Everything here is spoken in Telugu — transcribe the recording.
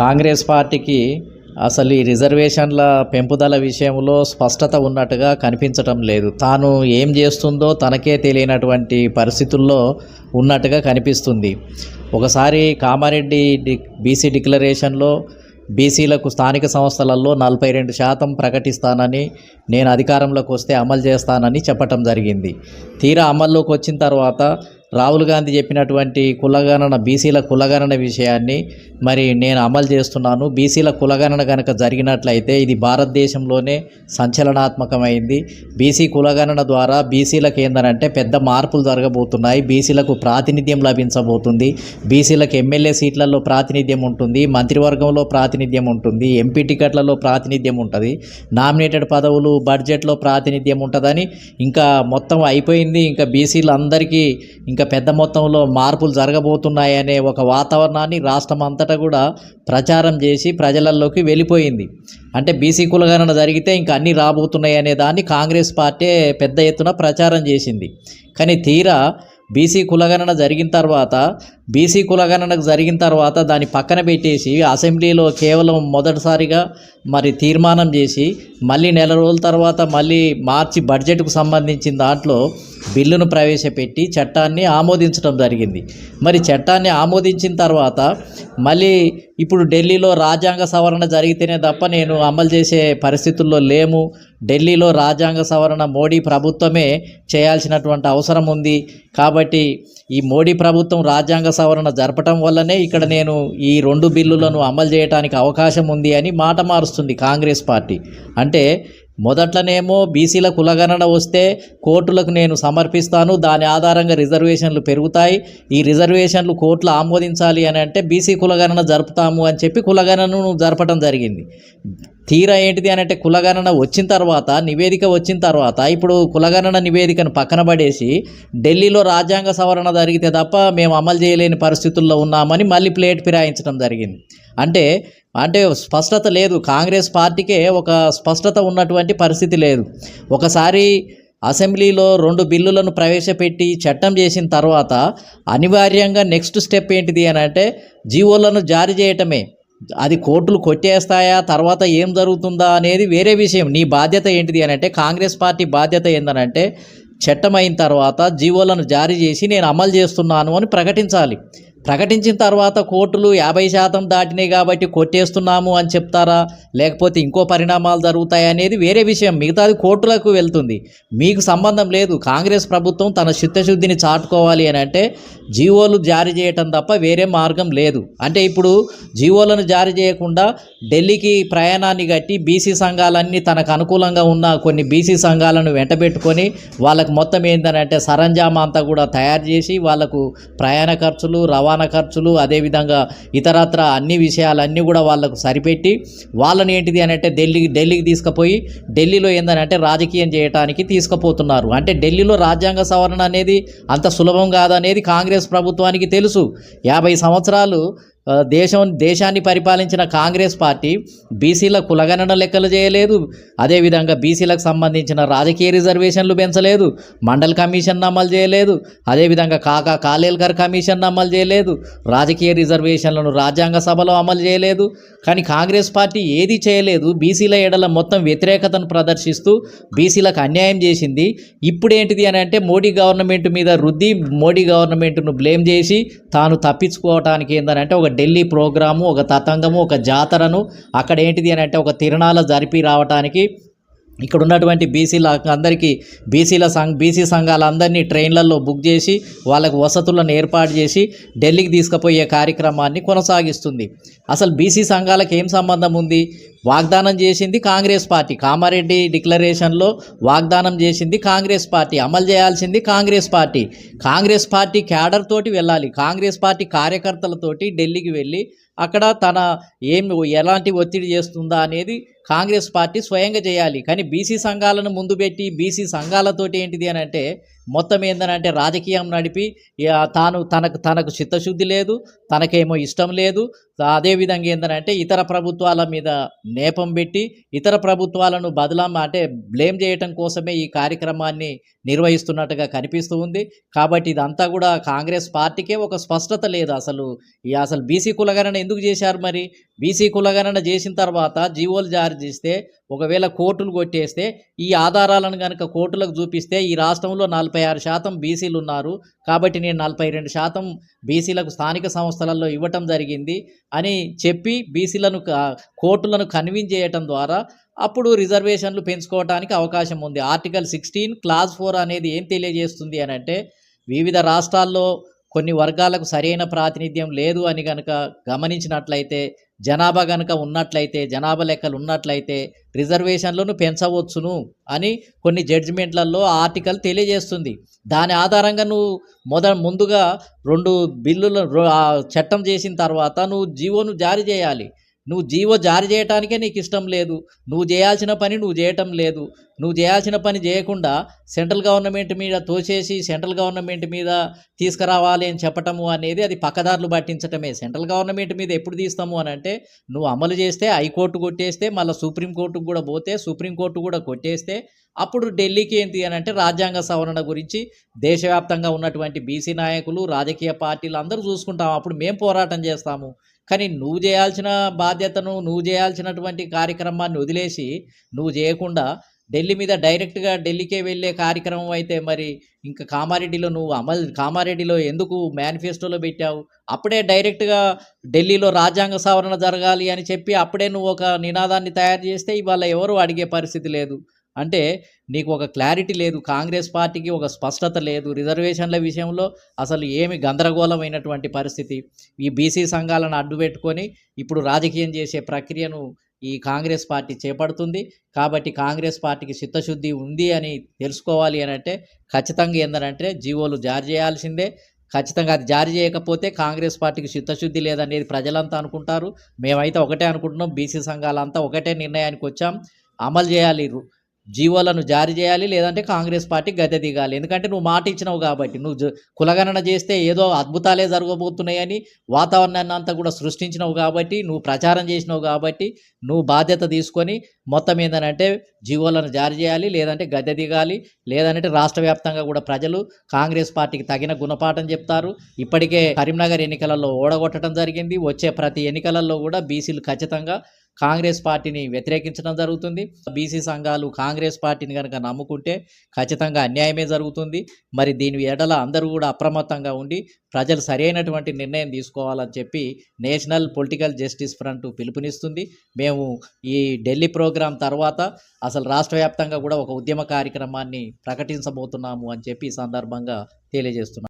కాంగ్రెస్ పార్టీకి అసలు ఈ రిజర్వేషన్ల పెంపుదల విషయంలో స్పష్టత ఉన్నట్టుగా కనిపించటం లేదు. తాను ఏం చేస్తుందో తనకే తెలియనటువంటి పరిస్థితుల్లో ఉన్నట్టుగా కనిపిస్తుంది. ఒకసారి కామారెడ్డి డి బీసీ డిక్లరేషన్లో బీసీలకు స్థానిక సంస్థలలో నలభై రెండు శాతం ప్రకటిస్తానని నేను అధికారంలోకి వస్తే అమలు చేస్తానని చెప్పటం జరిగింది. తీరా అమల్లోకి వచ్చిన తర్వాత రాహుల్ గాంధీ చెప్పినటువంటి కులగణన బీసీల కులగణన విషయాన్ని మరి నేను అమలు చేస్తున్నాను. బీసీల కులగణన కనుక జరిగినట్లయితే ఇది భారతదేశంలోనే సంచలనాత్మకమైంది. బీసీ కులగణన ద్వారా బీసీలకు ఏందనంటే పెద్ద మార్పులు జరగబోతున్నాయి. బీసీలకు ప్రాతినిధ్యం లభించబోతుంది. బీసీలకు ఎమ్మెల్యే సీట్లలో ప్రాతినిధ్యం ఉంటుంది. మంత్రివర్గంలో ప్రాతినిధ్యం ఉంటుంది. ఎంపీ టికెట్లలో ప్రాతినిధ్యం ఉంటుంది. నామినేటెడ్ పదవులు బడ్జెట్లో ప్రాతినిధ్యం ఉంటుందని ఇంకా మొత్తం అయిపోయింది. ఇంకా బీసీలు అందరికీ ఇంకా పెద్ద మొత్తంలో మార్పులు జరగబోతున్నాయనే ఒక వాతావరణాన్ని రాష్ట్రం అంతటా కూడా ప్రచారం చేసి ప్రజలలోకి వెళ్ళిపోయింది. అంటే బీసీ కులగణన జరిగితే ఇంకా అన్నీ రాబోతున్నాయి అనే దాన్ని కాంగ్రెస్ పార్టీ పెద్ద ఎత్తున ప్రచారం చేసింది. కానీ తీరా బీసీ కులగణన జరిగిన తర్వాత బీసీ కులగణనకు జరిగిన తర్వాత దాన్ని పక్కన పెట్టేసి అసెంబ్లీలో కేవలం మొదటిసారిగా మరి తీర్మానం చేసి మళ్ళీ నెల రోజుల తర్వాత మళ్ళీ మార్చి బడ్జెట్కు సంబంధించిన దాంట్లో బిల్లును ప్రవేశపెట్టి చట్టాన్ని ఆమోదించడం జరిగింది. మరి చట్టాన్ని ఆమోదించిన తర్వాత మళ్ళీ ఇప్పుడు ఢిల్లీలో రాజ్యాంగ సవరణ జరిగితేనే తప్ప నేను అమలు చేసే పరిస్థితుల్లో లేము. ఢిల్లీలో రాజ్యాంగ సవరణ మోడీ ప్రభుత్వమే చేయాల్సినటువంటి అవసరం ఉంది. కాబట్టి ఈ మోడీ ప్రభుత్వం రాజ్యాంగ సవరణ జరపటం వల్లనే ఇక్కడ నేను ఈ రెండు బిల్లులను అమలు చేయడానికి అవకాశం ఉంది అని మాట మారుస్తుంది కాంగ్రెస్ పార్టీ. అంటే మొదట్లోనేమో బీసీల కులగణన వస్తే కోర్టులకు నేను సమర్పిస్తాను. దాని ఆధారంగా రిజర్వేషన్లు పెరుగుతాయి. ఈ రిజర్వేషన్లు కోర్టులు ఆమోదించాలి అని అంటే బీసీ కులగణన జరుపుతాము అని చెప్పి కులగణనను జరపడం జరిగింది. తీరా ఏంటిది అని అంటే కులగణన వచ్చిన తర్వాత నివేదిక వచ్చిన తర్వాత ఇప్పుడు కులగణన నివేదికను పక్కన పడేసి ఢిల్లీలో రాజ్యాంగ సవరణ జరిగితే తప్ప మేము అమలు చేయలేని పరిస్థితుల్లో ఉన్నామని మళ్ళీ ప్లేట్ ఫిరాయించడం జరిగింది. అంటే అంటే స్పష్టత లేదు. కాంగ్రెస్ పార్టీకే ఒక స్పష్టత ఉన్నటువంటి పరిస్థితి లేదు. ఒకసారి అసెంబ్లీలో రెండు బిల్లులను ప్రవేశపెట్టి చట్టం చేసిన తర్వాత అనివార్యంగా నెక్స్ట్ స్టెప్ ఏంటిది అని అంటే జీవోలను జారీ చేయటమే. అది కోర్టులు కొట్టేస్తాయా? తర్వాత ఏం జరుగుతుందా అనేది వేరే విషయం. నీ బాధ్యత ఏంటిది అని అంటే కాంగ్రెస్ పార్టీ బాధ్యత ఏందనంటే చట్టం అయిన తర్వాత జీవోలను జారీ చేసి నేను అమలు చేస్తున్నాను అని ప్రకటించాలి. ప్రకటించిన తర్వాత కోర్టులు యాభై శాతం దాటినాయి కాబట్టి కొట్టేస్తున్నాము అని చెప్తారా? లేకపోతే ఇంకో పరిణామాలు జరుగుతాయి అనేది వేరే విషయం. మిగతాది కోర్టులకు వెళ్తుంది. మీకు సంబంధం లేదు. కాంగ్రెస్ ప్రభుత్వం తన చిత్తశుద్ధిని చాటుకోవాలి అని అంటే జీవోలు జారీ చేయటం తప్ప వేరే మార్గం లేదు. అంటే ఇప్పుడు జీవోలను జారీ చేయకుండా ఢిల్లీకి ప్రయాణాన్ని కట్టి బీసీ సంఘాలన్నీ తనకు అనుకూలంగా ఉన్న కొన్ని బీసీ సంఘాలను వెంటబెట్టుకొని వాళ్ళకు మొత్తం ఏంటంటే సరంజామా అంతా కూడా తయారు చేసి వాళ్ళకు ప్రయాణ ఖర్చులు రవాణా ఖర్చులు అదేవిధంగా ఇతరత్ర అన్ని విషయాలన్నీ కూడా వాళ్ళకు సరిపెట్టి వాళ్ళని ఏంటిది అని అంటే ఢిల్లీకి ఢిల్లీకి తీసుకుపోయి ఢిల్లీలో ఏంటంటే రాజకీయం చేయడానికి తీసుకుపోతున్నారు. అంటే ఢిల్లీలో రాజ్యాంగ సవరణ అనేది అంత సులభం కాదనేది కాంగ్రెస్ ప్రభుత్వానికి తెలుసు. యాభై సంవత్సరాలు దేశం దేశాన్ని పరిపాలించిన కాంగ్రెస్ పార్టీ బీసీల కులగణన లెక్కలు చేయలేదు. అదేవిధంగా బీసీలకు సంబంధించిన రాజకీయ రిజర్వేషన్లు పెంచలేదు. మండల్ కమిషన్ అమలు చేయలేదు. అదేవిధంగా కాకా కాలేల్కర్ కమిషన్ అమలు చేయలేదు. రాజకీయ రిజర్వేషన్లను రాజ్యాంగ సభలో అమలు చేయలేదు. కానీ కాంగ్రెస్ పార్టీ ఏది చేయలేదు. బీసీల ఎడల మొత్తం వ్యతిరేకతను ప్రదర్శిస్తూ బీసీలకు అన్యాయం చేసింది. ఇప్పుడేంటిది అని అంటే మోడీ గవర్నమెంట్ మీద రుద్ది మోడీ గవర్నమెంట్ను బ్లేమ్ చేసి తాను తప్పించుకోవటానికి ఏంటంటే ఒక ఢిల్లీ ప్రోగ్రాము ఒక తతంగము ఒక జాతరను అక్కడ ఏంటిది అని అంటే ఒక తిరణాల జరిపి రావటానికి ఇక్కడ ఉన్నటువంటి బీసీల అందరికీ బీసీల సంఘ బీసీ సంఘాలందరినీ ట్రైన్లలో బుక్ చేసి వాళ్ళకు వసతులను ఏర్పాటు చేసి ఢిల్లీకి తీసుకుపోయే కార్యక్రమాన్ని కొనసాగిస్తుంది. అసలు బీసీ సంఘాలకు ఏం సంబంధం ఉంది? వాగ్దానం చేసింది కాంగ్రెస్ పార్టీ. కామారెడ్డి డిక్లరేషన్లో వాగ్దానం చేసింది కాంగ్రెస్ పార్టీ. అమలు చేయాల్సింది Congress party. Congress party cadre తోటి వెళ్ళాలి. కాంగ్రెస్ పార్టీ కార్యకర్తలతోటి ఢిల్లీకి వెళ్ళి అక్కడ తన ఏమి ఎలాంటి ఒత్తిడి చేస్తుందా అనేది కాంగ్రెస్ పార్టీ స్వయంగా చేయాలి. కానీ బీసీ సంఘాలను ముందు పెట్టి బీసీ సంఘాలతోటి ఏంటిది అని అంటే మొత్తం ఏందనంటే రాజకీయం నడిపి తాను తనకు తనకు చిత్తశుద్ధి లేదు తనకేమో ఇష్టం లేదు. అదేవిధంగా ఏంటంటే ఇతర ప్రభుత్వాల మీద నేపం పెట్టి ఇతర ప్రభుత్వాలను బదలాం అంటే బ్లేమ్ చేయటం కోసమే ఈ కార్యక్రమాన్ని నిర్వహిస్తున్నట్టుగా కనిపిస్తూ ఉంది. కాబట్టి ఇదంతా కూడా కాంగ్రెస్ పార్టీకే ఒక స్పష్టత లేదు. అసలు ఈ అసలు బీసీ కులగణన ఎందుకు చేశారు మరి? బీసీ కులగణన చేసిన తర్వాత జీవోలు జారీ చేస్తే ఒకవేళ కోర్టులు కొట్టేస్తే ఈ ఆధారాలను కనుక కోర్టులకు చూపిస్తే ఈ రాష్ట్రంలో నలభై ఆరు శాతం బీసీలు ఉన్నారు. కాబట్టి నేను నలభై రెండు శాతం బీసీలకు స్థానిక సంస్థలలో ఇవ్వటం జరిగింది అని చెప్పి బీసీలను కోర్టులను కన్విన్స్ చేయటం ద్వారా అప్పుడు రిజర్వేషన్లు పెంచుకోవడానికి అవకాశం ఉంది. ఆర్టికల్ సిక్స్టీన్ క్లాస్ ఫోర్ అనేది ఏం తెలియజేస్తుంది అని అంటే వివిధ రాష్ట్రాల్లో కొన్ని వర్గాలకు సరైన ప్రాతినిధ్యం లేదు అని కనుక గమనించినట్లయితే జనాభా కనుక ఉన్నట్లయితే జనాభా లెక్కలు ఉన్నట్లయితే రిజర్వేషన్లను పెంచవచ్చును అని కొన్ని జడ్జిమెంట్లలో ఆర్టికల్ తెలియజేస్తుంది. దాని ఆధారంగా నువ్వు మొద ముందుగా రెండు బిల్లులు చట్టం చేసిన తర్వాత నువ్వు జీవోను జారీ చేయాలి. నువ్వు జీవో జారీ చేయటానికే నీకు ఇష్టం లేదు. నువ్వు చేయాల్సిన పని నువ్వు చేయటం లేదు. నువ్వు చేయాల్సిన పని చేయకుండా సెంట్రల్ గవర్నమెంట్ మీద తోసేసి సెంట్రల్ గవర్నమెంట్ మీద తీసుకురావాలి అని చెప్పటము అనేది అది పక్కదారులు పట్టించటమే. సెంట్రల్ గవర్నమెంట్ మీద ఎప్పుడు తీస్తాము అని అంటే నువ్వు అమలు చేస్తే హైకోర్టు కొట్టేస్తే మళ్ళీ సుప్రీంకోర్టుకు కూడా పోతే సుప్రీంకోర్టు కూడా కొట్టేస్తే అప్పుడు ఢిల్లీకి ఏంటి అని అంటే రాజ్యాంగ సవరణ గురించి దేశవ్యాప్తంగా ఉన్నటువంటి బీసీ నాయకులు రాజకీయ పార్టీలు అందరూ చూసుకుంటాం. అప్పుడు మేము పోరాటం చేస్తాము. కానీ నువ్వు చేయాల్సిన బాధ్యతను నువ్వు చేయాల్సినటువంటి కార్యక్రమాన్ని వదిలేసి నువ్వు చేయకుండా ఢిల్లీ మీద డైరెక్ట్గా ఢిల్లీకే వెళ్ళే కార్యక్రమం అయితే మరి ఇంకా కామారెడ్డిలో నువ్వు అమలు కామారెడ్డిలో ఎందుకు మేనిఫెస్టోలో పెట్టావు? అప్పుడే డైరెక్ట్గా ఢిల్లీలో రాజ్యాంగ సవరణ జరగాలి అని చెప్పి అప్పుడే నువ్వు ఒక నినాదాన్ని తయారు చేస్తే ఇవాళ ఎవరు అడిగే పరిస్థితి లేదు. అంటే నీకు ఒక క్లారిటీ లేదు కాంగ్రెస్ పార్టీకి ఒక స్పష్టత లేదు రిజర్వేషన్ల విషయంలో అసలు ఏమి గందరగోళమైనటువంటి పరిస్థితి. ఈ బీసీ సంఘాలను అడ్డు పెట్టుకొని ఇప్పుడు రాజకీయం చేసే ప్రక్రియను ఈ కాంగ్రెస్ పార్టీ చేపడుతుంది. కాబట్టి కాంగ్రెస్ పార్టీకి చిత్తశుద్ధి ఉంది అని తెలుసుకోవాలి అని అంటే ఖచ్చితంగా ఏంటంటే జీవోలు జారీ చేయాల్సిందే. ఖచ్చితంగా అది జారీ చేయకపోతే కాంగ్రెస్ పార్టీకి చిత్తశుద్ధి లేదనేది ప్రజలంతా అనుకుంటారు. మేమైతే ఒకటే అనుకుంటున్నాం బీసీ సంఘాలంతా ఒకటే నిర్ణయానికి వచ్చాం. అమలు చేయాలి జీవోలను జారీ చేయాలి లేదంటే కాంగ్రెస్ పార్టీ గద్దె దిగాలి. ఎందుకంటే నువ్వు మాట ఇచ్చినావు కాబట్టి నువ్వు కులగణన చేస్తే ఏదో అద్భుతాలే జరగబోతున్నాయని వాతావరణాన్ని అంతా కూడా సృష్టించినావు కాబట్టి నువ్వు ప్రచారం చేసినావు కాబట్టి నువ్వు బాధ్యత తీసుకొని మొత్తం ఏంటంటే జీవోలను జారీ చేయాలి లేదంటే గద్దె దిగాలి లేదంటే రాష్ట్ర వ్యాప్తంగా కూడా ప్రజలు కాంగ్రెస్ పార్టీకి తగిన గుణపాఠం చెప్తారు. ఇప్పటికే కరీంనగర్ ఎన్నికలలో ఓడగొట్టడం జరిగింది. వచ్చే ప్రతి ఎన్నికలలో కూడా బీసీలు ఖచ్చితంగా కాంగ్రెస్ పార్టీని వ్యతిరేకించడం జరుగుతుంది. బీసీ సంఘాలు కాంగ్రెస్ పార్టీని కనుక నమ్ముకుంటే ఖచ్చితంగా అన్యాయమే జరుగుతుంది. మరి దీని ఎడల అందరూ కూడా అప్రమత్తంగా ఉండి ప్రజలు సరైనటువంటి నిర్ణయం తీసుకోవాలని చెప్పి నేషనల్ పొలిటికల్ జస్టిస్ ఫ్రంట్ పిలుపునిస్తుంది. మేము ఈ ఢిల్లీ ప్రోగ్రాం తర్వాత అసలు రాష్ట్ర వ్యాప్తంగా కూడా ఒక ఉద్యమ కార్యక్రమాన్ని ప్రకటించబోతున్నాము అని చెప్పి ఈ సందర్భంగా తెలియజేస్తున్నాం.